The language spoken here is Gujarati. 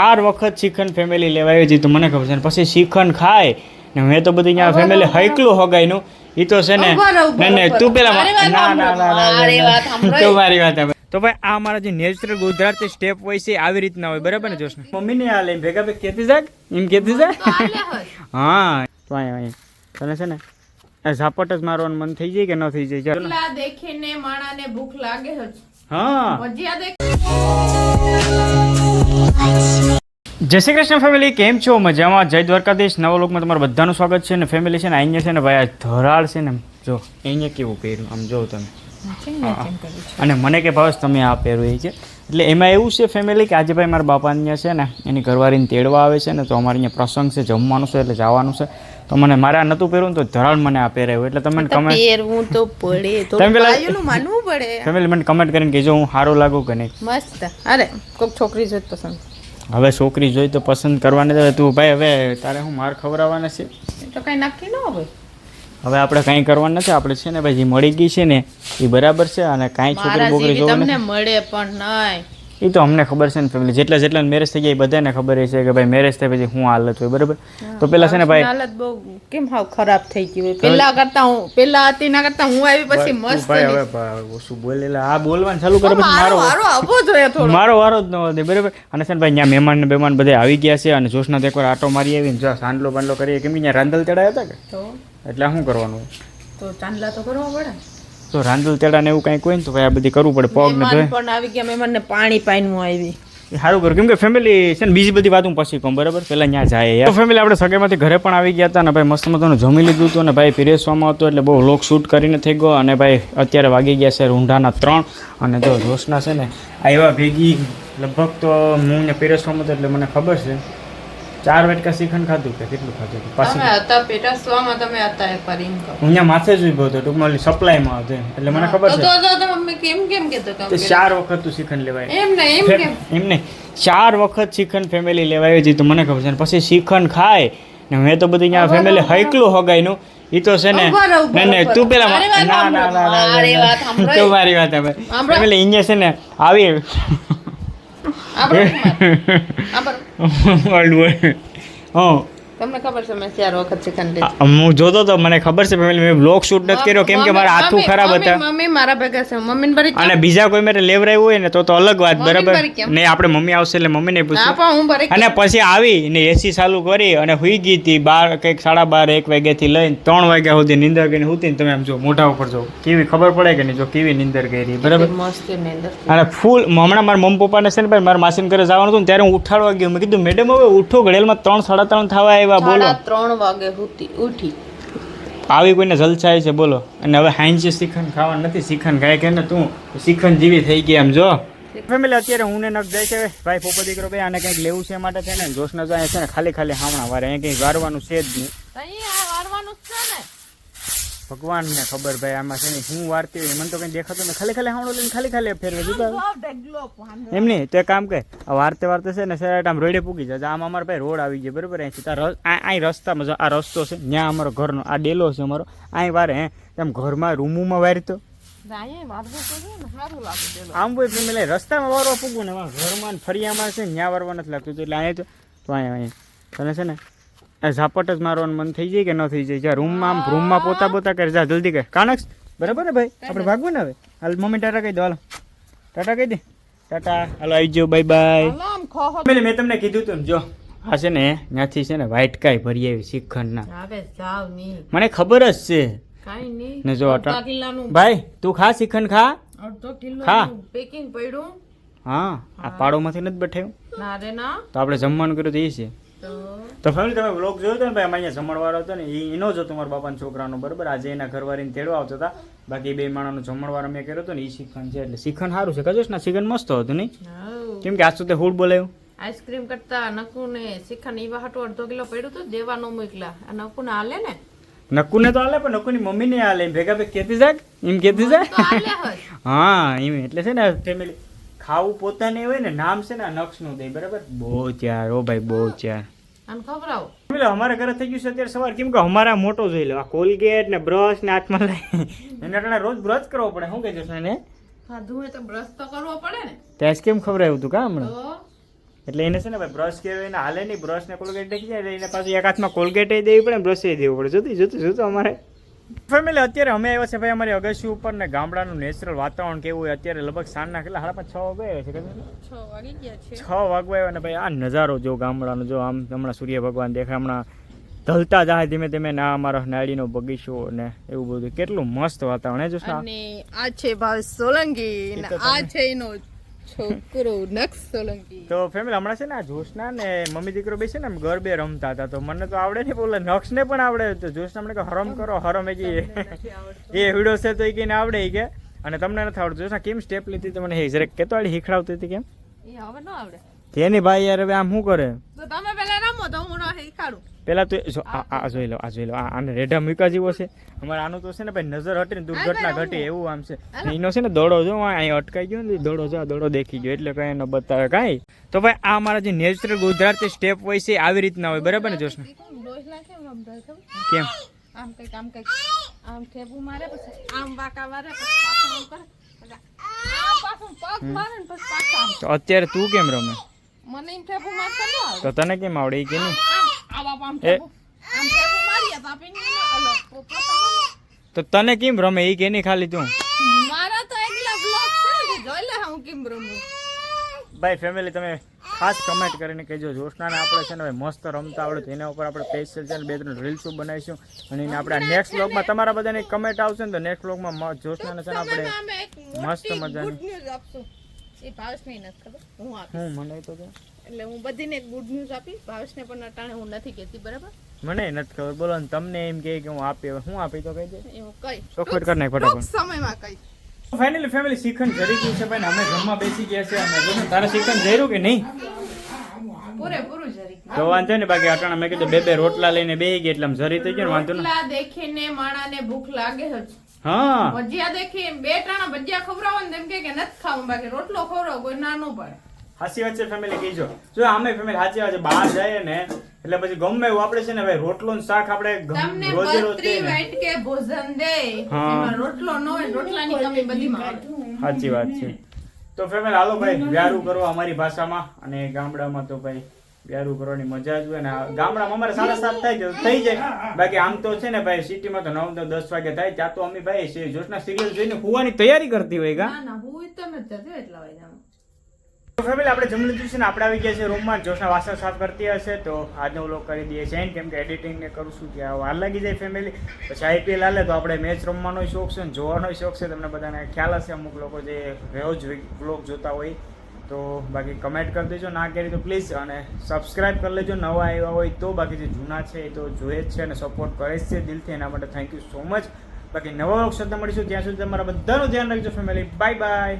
ચાર વખત શ્રીખંડ ફેમિલી લેવાય હતી તો મને ખબર છે. પછી શ્રીખંડ ખાય ને મેં તો બધી ત્યાં ફેમિલી હૈકલું હગાયનું. એ તો છે ને રહો. તું પેલા ના ના ના ના, ના ના. તું મારી વાત સાંભળ. તો ભાઈ આ મારા જે નેચરલ ગુજરાતી સ્ટેપ હોય છે આવી રીતના હોય. બરાબર ને જોશ મમ્મીને આ લઈને ભેગા ભેગ કહેતી જાગ એમ કહેતી જા હા. તો અહીં અહીં તને છે ને ઝાપટ જ મારવાનું મન થઈ જાય કે ન થઈ જાય? ચાલો. દેખીને માણાને ભૂખ લાગે જ. હા. મજા દેખ જય શ્રી કૃષ્ણ ફેમિલી કેમ છો? મજામાં? જય દ્વારકાધીશ. નવલોકમાં તમારું બધાનું સ્વાગત છે ને ફેમિલી છે ને અહીંયા છે ને ભાઈ આ ધરાળ છે ને જો અહીંયા કેવું પહેર્યું? આમ જો તમે. અને મને કે ભાવસ તમે આ પહેર્યું એ છે. એટલે એમાં એવું છે ફેમિલી કે આજે ભાઈ મારા બાપા અહીંયા છે ને એની ઘરવાળીને તેડવા આવે છે ને તો અમારે અહીંયા પ્રસંગ છે જમવાનું છે એટલે જવાનું છે. તો મને મારે આ નહોતું પહેરવું તો ધરાળ મને આ પહેરાયું એટલે તમે કમેન્ટ પહેરવું તો પડે. તો માનવું પડે. ફેમિલી મને કમેન્ટ કરીને કહેજો હું સારું લાગુ કે નહીં. મસ્ત. અરે કોઈક છોકરી જોઈ પસંદ. હવે છોકરી જોઈ તો પસંદ કરવાની તું ભાઈ હવે તારે હું માર ખવડાવવાના છે? તો કઈ નક્કી ન હોય. હવે આપણે કાંઈ કરવાનું નથી આપણે છે ને ભાઈ મળી ગઈ છે ને એ બરાબર છે અને કાંઈ છોકરી બોકરી જોવું તમને મળે પણ નહીં. એ તો અમને ખબર છે ને ફેમિલી જેટલા જેટલા મેરેજ થઈ ગયા એ બધાને ખબર છે કે ભાઈ મેરેજ થાય પછી હું હાલત હોય બરાબર? તો પેલા છે ને ભાઈ હાલત બહુ કેમ હાવ ખરાબ થઈ ગઈ હોય? પેલા કરતા હું પેલા હતી ના કરતા હું આવી પછી મસ્ત ભાઈ હવે શું બોલેલા. આ બોલવાનું ચાલુ કરે પછી મારો મારો હારો આવવો જોઈએ થોડો મારો વારો જ ન હતો બરાબર? અને છે ને ભાઈ ત્યાં મહેમાન ને મહેમાન બધા આવી ગયા છે અને જોશના એકવાર આટો મારી આવીને જો સાંડલો બાંડલો કરીએ કેમ કે ત્યાં રાંદલ ચડાયા હતા કે? તો? એટલે શું કરવાનું? તો ચાંદલા તો કરવા પડે. તો રાંદલ તેડા ને એવું કાંઈ કોઈ ને તો ભાઈ આ બધી કરવું પડે પગ ને પણ આવી ગયા મહેમાન ને પાણી પાઈનું આવી. સારું કરું કેમ કે ફેમિલી છે ને બીજી બધી વાત હું પછી કહું બરાબર? પહેલા ત્યાં જાય યાર. તો ફેમિલી આપણે સગાઈમાંથી ઘરે પણ આવી ગયા હતા અને ભાઈ મસ્ત મજાનું જમી લીધું હતું અને ભાઈ પીરેસવામાં હતો એટલે બહુ લોક શૂટ કરીને થઈ ગયો અને ભાઈ અત્યારે વાગી ગયા છે રૂંઢાના ત્રણ અને જો જોશના છે ને આવ્યા ભેગી લગભગ તો હું ને પીરેસવામાં હતો એટલે મને ખબર છે. ચાર વેટકા શ્રીખંડ ખાધું કે કેટલું ખાધું? હતું? પાછી તમે હતા પેટા સ્વામાં તમે હતા એ હું અહીંયા માથે જ ઊભો હતો ટૂંકમાં સપ્લાયમાં હતો એટલે મને ખબર છે. તો તો કેમ કેમ તે ચાર વખત તું શ્રીખંડ લેવાય. એમ ને એમ કેમ? એમ નહીં. ચાર વખત શ્રીખંડ ફેમિલી લેવાય છે તો મને ખબર છે. ને પછી શ્રીખંડ ખાય ને મેં તો બધી અહીંયા ફેમિલી હૈકલું હગાઈનું. એ તો છે ને ને રહો. તું પેલા ના ના ના ના મારી વાત ના સાંભળો. મારી વાત. સાંભળો. ફેમિલી અહીંયા છે ને આવી હં. તમને ખબર છે મેં ચાર વખત ચિકન હું જોતો તો મને ખબર છે ફેમિલી મેં બ્લોગ શૂટ નથી કર્યો. કેમ કે મારા હાથું ખરાબ હતા. મમ્મી મારા ભેગા છે. મમ્મીને ભરી અને બીજા કોઈ મેરે લેવરાયું હોય ને તો તો અલગ વાત બરાબર? ને આપણે મમ્મી આવશે એટલે મમ્મીને પૂછ્યું અને પછી આવી ને એસી ચાલુ કરી અને હુઈ ગઈ હતી બાર કંઈક સાડા બાર એક વાગ્યાથી લઈને ત્રણ વાગ્યા સુધી નિંદર કરીને હુતી ને તમે આમ જો મોઢા ઉપર જો કેવી ખબર પડે કે નહીં જો કેવી નિંદર કરી બરાબર? મસ્ત નિંદર અને ફૂલ હમણાં મારા મમ્મી પપ્પાને છે ને ભાઈ મારા માસીને ઘરે જવાનું હતું ત્યારે હું ઉઠાડવા ગયો. મેં કીધું મેડમ હવે ઉઠો ઘડેલમાં ત્રણ સાડા ત્રણ થવા આવ્યા બોલો. ત્રણ વાગે ઉઠી ઉઠી. આવી કોઈને જલસાય છે બોલો. અને હવે હાઈન્ચે શ્રીખંડ ખાવાનું નથી. શ્રીખંડ ખાય કે ને તું? શિખંડ જેવી થઈ ગઈ એમ જો. ફેમિલી અત્યારે હું ને નખ જાય છે ભાઈ પોપો દીકરો ભાઈ આને કંઈક લેવું છે માટે છે ને જોશના જાય છે ને ખાલી ખાલી હામણા વારે. અહીંયા કંઈક વારવાનું છે જ નહીં. વારવાનું છે ને. ભગવાનને ખબર ભાઈ આમાં છે ને હું વારતી હોય મને તો કંઈ દેખાતું નહીં ખાલી ખાલી હાવડો લઈને ખાલી ખાલી ફેરવે દીધા એમ નહીં તો એક કામ કહે વાર્તે વારતે છે ને સેટ આમ રોડે પૂકી જાય. આમ અમારા ભાઈ રોડ આવી જાય બરાબર? અહીંથી ત્યાં અહીં રસ્તામાં જો આ રસ્તો છે ત્યાં અમારો ઘરનો આ ડેલો છે અમારો. અહીં વારે હે એમ ઘરમાં રૂમોમાં વારતો. ને આમ ભાઈ પેલા રસ્તામાં વારવા પૂગવું ને ઘરમાં ને ફરિયામાં છે ત્યાં વારવા નથી લાગતું. એટલે અહીંયા તો અહીંયા અહીંયા. તને છે ને ઝાપટ જ મારવાનું મન થઈ જાય કે ન થઈ જાય? જ્યાં રૂમમાં આમ રૂમમાં પોતા પોતા કરે. જા જલ્દી કર. કાનક્સ બરાબર ને ભાઈ? આપણે ભાગવું ને હવે? હાલ મમ્મી ટાટા કહી દો. હાલો. ટાટા કહી દે. ટાટા. હાલો આવી જાઓ. Bye bye. પેલી મેં તમને કીધું તું જો. હા છે ને ત્યાંથી છે ને વ્હાઈટ કાઈ ભરી આવી શ્રીખંડના હવે મને ખબર જ છે. ને. જો ભાઈ તું ખા શ્રીખંડ ખા. ખા. પેકિંગ પડ્યું. હા આ પાડોમાંથી નથી બેઠાયું તો આપણે જમવાનું કર્યું તો એ છે. તો? ફેમિલી તમે બ્લોગ જોયો હતો ને ભાઈ? અમારે અહીંયા જમણવાળો હતો ને એ એનો જ હતો મારા બાપાના છોકરાનો બરાબર? આજે એના ઘરવાળીને તેડવા આવતો હતા. બાકી બે માણાનો જમણવાર અમે કર્યો હતો ને એ શિખન છે એટલે. શ્રીખંડ સારું છે. કજોશ ના શ્રીખંડ મસ્ત હતું નહીં. કેમ કે આજ તો તે હુડ બોલાયું. આઈસ્ક્રીમ કરતા નકુ ને શિખન એવા ઈવા અડધો કિલો પડ્યું હતું દેવા નો મોકલા. આ નકુ ને હાલે ને? નકુ ને તો હાલે પણ મમ્મી ને હાલે ભેગા ભેગ કેતી જાગ એમ કહેતી તો જાય? હા એમ. એટલે છે ને ફેમિલી ખાવું પોતાને હોય ને નામ છે ને આ નક્ષનું દે બરાબર? બહુ ચાર ઓ ભાઈ બહુ ચાર આને ખવડાવો અમારા ઘરે થઈ ગયું છે અત્યારે સવાર કેમ કે અમારા મોટો જોઈ લો આ કોલગેટ ને બ્રશ ને હાથમાં લઈ એને એટલે રોજ બ્રશ કરવો પડે શું કહેજો છે ને ખાધું હોય તો બ્રશ તો કરવો પડે ને. કેમ ખબર આવ્યું હતું કા હમણાં? એટલે એને છે ને ભાઈ બ્રશ કર્યો એને હાલે નહીં બ્રશ ને કોલગેટ દેખી જાય એટલે એને પાછું એક હાથમાં કોલગેટ દેવી પડે બ્રશ દેવું પડે. જોતી જોતું જોતું અમારે. ફેમિલી અત્યારે અમે આવ્યા છે ભાઈ અમારી અગસ્યુ ઉપર ને ગામડાનું નેચરલ વાતાવરણ કેવું હોય અત્યારે લગભગ સાંજના કેટલા? સાડા પાંચ છ વાગે આવ્યા છે છ વાગી ગયા છે. છ વાગવા આવ્યા ને ભાઈ આ નજારો જો ગામડાનો જો આમ હમણાં સૂર્ય ભગવાન દેખાય હમણાં ઢલતા જાય ધીમે ધીમે ના અમારા નાળીનો બગીચો ને એવું બધું. કેટલું મસ્ત વાતાવરણ હે જો આ છે ભાઈ સોલંકી આ છે એનો છોકરો નક્ષ સોલંકી. તો ફેમિલી હમણાં છે ને આ જોશના ને મમ્મી દીકરો બે છે ને ગરબે રમતા હતા. તો મને તો આવડે નહીં બોલે નક્ષને પણ આવડે. તો જોશના મને કે હરમ કરો હરમ એ કે એ વીડિયો છે તો એ કહીને આવડે કે. અને તમને નથી આવડતું. જોશના કેમ સ્ટેપ લીધી તો મને? જરાક કેતો આડી શીખડાવતી હતી કેમ? એ હવે ન આવડે. તેની ભાઈ યાર હવે આમ શું કરે? તો તમે પહેલા રમો તો હું ન શીખાડું પેલા તો જો આ જોઈ લો આ જોઈ લો આ આને રેઢા મૂકા જેવો છે. અમારે આનું તો છે ને ભાઈ નજર હટી ને દુર્ઘટના ઘટી એવું આમ છે. એનો છે ને દોડો જો અહીં અટકાઈ ગયો ને દોડો જો દોડો દેખી ગયો એટલે કાંઈ ન બતાવે કાંઈ. તો ભાઈ આ અમારા જે નેચરલ ગુજરાતી સ્ટેપ હોય છે આવી રીતના હોય બરાબર ને ડોસલા કેમ? આમ કંઈક આમ કંઈક આમ ઠેબુ મારે પછી આમ વાકા મારે પછી પાછું. તો અત્યારે તું કેમ રમે? મને એમ ઠેબુ મારતા ન તો તને કેમ આવડે કે નહીં? તો તને કેમ રમે? એ કે નહીં ખાલી તું. મારા તો એકલા બ્લોક છે જોઈ લે હું કેમ રમું. ભાઈ ફેમિલી તમે ખાસ કમેન્ટ કરીને કહેજો. જોશનાને આપણે છે ને ભાઈ મસ્ત રમતા આવડે તો એના ઉપર આપણે સ્પેશિયલ છે ને બે ત્રણ રીલ્સો બનાવીશું. અને એને આપણે નેક્સ્ટ બ્લોગમાં તમારા બધાની કમેન્ટ આવશે ને તો નેક્સ્ટ બ્લોગમાં જોશનાને છે ને આપણે મસ્ત મજાની. હું મને તો એટલે હું બધીને એક ગુડ ન્યૂઝ આપી. ભાવેશને પણ અટાણે હું નથી કહેતી બરાબર? મને નથી ખબર. બોલો ને તમને એમ કહે કે હું આપી હું આપી તો કહી દે. એવું કઈ. ચોખવટ કરી નાખ ફટાફટ. સમયમાં કઈ. ફાઇનલી ફેમિલી શિખંડ જરી ગયું છે ભાઈ અમે જમવા બેસી ગયા છે. અમે તારે શ્રીખંડ જર્યું કે નહીં? પૂરેપૂરું જરી તો વાંધો ને બાકી અટાણા મેં કીધું બે બે રોટલા લઈને ગયા એટલે આમ જરી થઈ ગયું ને વાંધો ને રોટલા દેખીને માણાને ભૂખ લાગે જ. હા. ભજીયા દેખી બે ટાણા ભજીયા ખવડાવો ને તેમ કે કે નથી ખાવું બાકી રોટલો ખવડાવો કોઈ ના ન પડે હાસી વાત છે ફેમિલી કહીજો. જો આમે ફેમિલી સાચી વાત છે બહાર જાય ને એટલે પછી ગમે એવું આપણે છે ને ભાઈ રોટલો ને શાક આપણે રોજે રોજ બત્રી દઈએ ને. વાઈટ કે ભોજન દે એમાં રોટલો ન હોય રોટલાની કમી બધીમાં સાચી વાત. છે. તો ફેમિલી હાલો ભાઈ વ્યારું કરો અમારી ભાષામાં અને ગામડામાં તો ભાઈ વ્યારું કરવાની મજા જ હોય ને ગામડામાં અમારે સાડા સાત થાય થઈ જાય. બાકી આમ તો છે ને ભાઈ સિટીમાં તો નવ દસ વાગે થાય ત્યાં તો અમે ભાઈ છે જોશના સિરિયલ જોઈને હોવાની તૈયારી કરતી હોય ગા ના હોય તમે એટલા વાગ્યામાં તો ફેમિલી આપણે જમી લીધું આપણે આવી ગયા છે રૂમમાં જોશના વાસણ સાફ કરતી હશે તો આજનો વ્લોગ કરી દઈએ. છે કેમ કે એડિટિંગ ને કરું છું કે વાર લાગી જાય ફેમિલી પછી આઈપીએલ હાલે તો આપણે મેચ રમવાનો શોખ છે ને, જોવાનો શોખ છે. તમને બધાને ખ્યાલ હશે, અમુક લોકો જે રોજ વ્લોગ જોતા હોય. તો બાકી કમેન્ટ કરી દેજો. ના કરી તો પ્લીઝ અને સબસ્ક્રાઇબ કરી લેજો. નવા આવ્યા હોય તો બાકી જે જૂના છે એ તો જોઈએ જ છે અને સપોર્ટ કરે જ છે દિલથી. એના માટે થેન્ક યુ સો મચ બાકી નવા વ્લોગ સાથે મળીશું. ત્યાં સુધી તમારા બધાનું ધ્યાન રાખજો ફેમિલી બાય બાય